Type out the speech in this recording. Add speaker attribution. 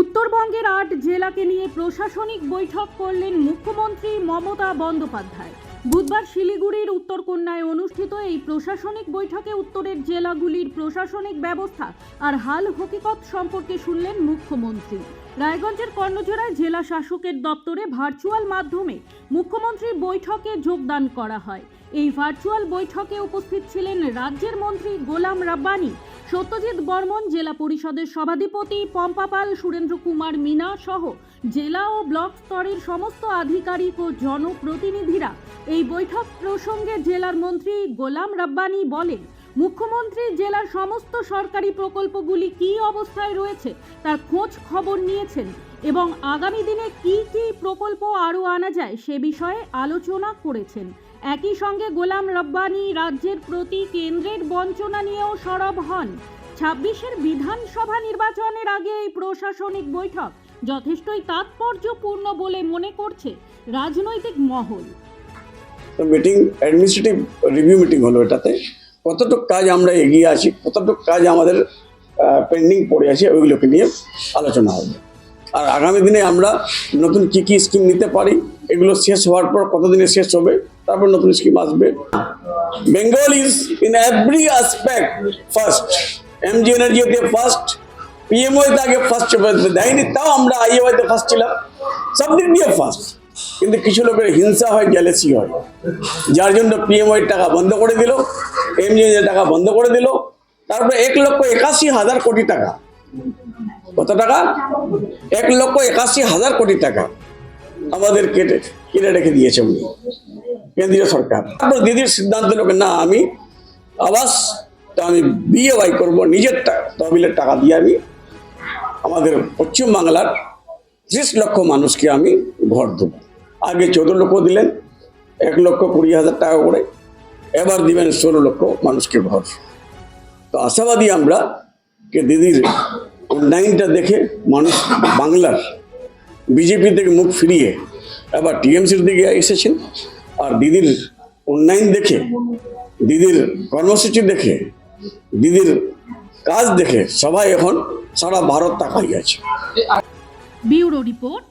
Speaker 1: উত্তরবঙ্গের আট জেলাকে নিয়ে প্রশাসনিক বৈঠক করলেন মুখ্যমন্ত্রী মমতা বন্দ্যোপাধ্যায়। বুধবার শিলিগুড়ির উত্তরকন্যায় অনুষ্ঠিত এই প্রশাসনিক বৈঠকে উত্তরের জেলাগুলির প্রশাসনিক ব্যবস্থা আর হাল হকিকত সম্পর্কে শুনলেন মুখ্যমন্ত্রী। রায়গঞ্জের কর্ণজোড়ায় জেলা শাসকের দপ্তরে ভার্চুয়াল মাধ্যমে মুখ্যমন্ত্রীর বৈঠকে যোগদান করা হয়। এই ভার্চুয়াল বৈঠকে উপস্থিত ছিলেন রাজ্যের মন্ত্রী গোলাম রাব্বানি, সত্যজিৎ বর্মন জেলা পরিষদের সভাধিপতি পম্পা পাল, সুরেন্দ্র কুমার মিনা সহ জেলা ও ব্লক স্তরের সমস্ত আধিকারিক ও জনপ্রতিনিধিরা এই বৈঠক প্রসঙ্গে জেলার মন্ত্রী গোলাম রাব্বানি বলেন মুখ্যমন্ত্রী জেলার সমস্ত সরকারি প্রকল্পগুলি কী অবস্থায় রয়েছে, তার খোঁজ খবর নিয়েছেন এবং আগামী দিনে কি কি প্রকল্প আরও আনা যায় সে বিষয়ে আলোচনা করেছেন। একই সঙ্গে গোলাম রব্বানি রাজ্যের প্রতি কেন্দ্রের বঞ্চনা নিয়েও সরব হন। ছাব্বিশের বিধানসভা নির্বাচনের আগে এই প্রশাসনিক বৈঠক যথেষ্টই তাৎপর্যপূর্ণ বলে মনে করছে রাজনৈতিক মহল।
Speaker 2: মিটিং অ্যাডমিনিস্ট্রেটিভ রিভিউ মিটিং হলো এটাতে। কতটুকু কাজ আমরা এগিয়ে আছি, কতটুক কাজ আমাদের পেন্ডিং পড়ে আছে, ওইগুলোকে নিয়ে আলোচনা হবে। আর আগামী দিনে আমরা নতুন কী কী স্কিম নিতে পারি, এগুলো শেষ হওয়ার পর কতদিনে শেষ হবে, তারপর নতুন স্কিম আসবে। Bengal is in every aspect first M G MG এনার্জিতে first পিএমওতে আগে ফার্স্ট দেয়নি, তাও আমরা আইএওয়াইতে ফার্স্ট ছিলাম। সব দিক দিয়ে ফার্স্ট কিন্তু কিছু লোকের হিংসা হয় জেলেসি হয়। যার জন্য পিএমওয়াই টাকা বন্ধ করে দিল এমজি টাকা বন্ধ করে দিল, তারপরে এক লক্ষ একাশি হাজার কোটি টাকা। কত টাকা? এক লক্ষ একাশি হাজার কোটি টাকা আমাদের কেটে কেটে রেখে দিয়েছে উনি, কেন্দ্রীয় সরকার। তারপর দিদির সিদ্ধান্ত লোকে না, আমি আবাস, তো আমি বিএওয়াই করব, নিজের তহবিলের টাকা দিয়ে আমি আমাদের পশ্চিমবাংলার ত্রিশ লক্ষ মানুষকে আমি ঘর দেবো। আগে চোদ্দ লক্ষ দিলেন, এক লক্ষ কুড়ি হাজার টাকা করে। এবার দিবেন ষোলো লক্ষ মানুষকে ঘর। তো আশাবাদী আমরা কে দিদির উন্নয়নটা দেখে মানুষ বাংলার বিজেপি থেকে মুখ ফিরিয়ে এবার টিএমসির দিকে এসেছেন আর দিদির উন্নয়ন দেখে, দিদির কর্মসূচি দেখে, দিদির কাজ দেখে সবাই এখন সারা ভারত তাকাই আছে।
Speaker 1: Bureau report.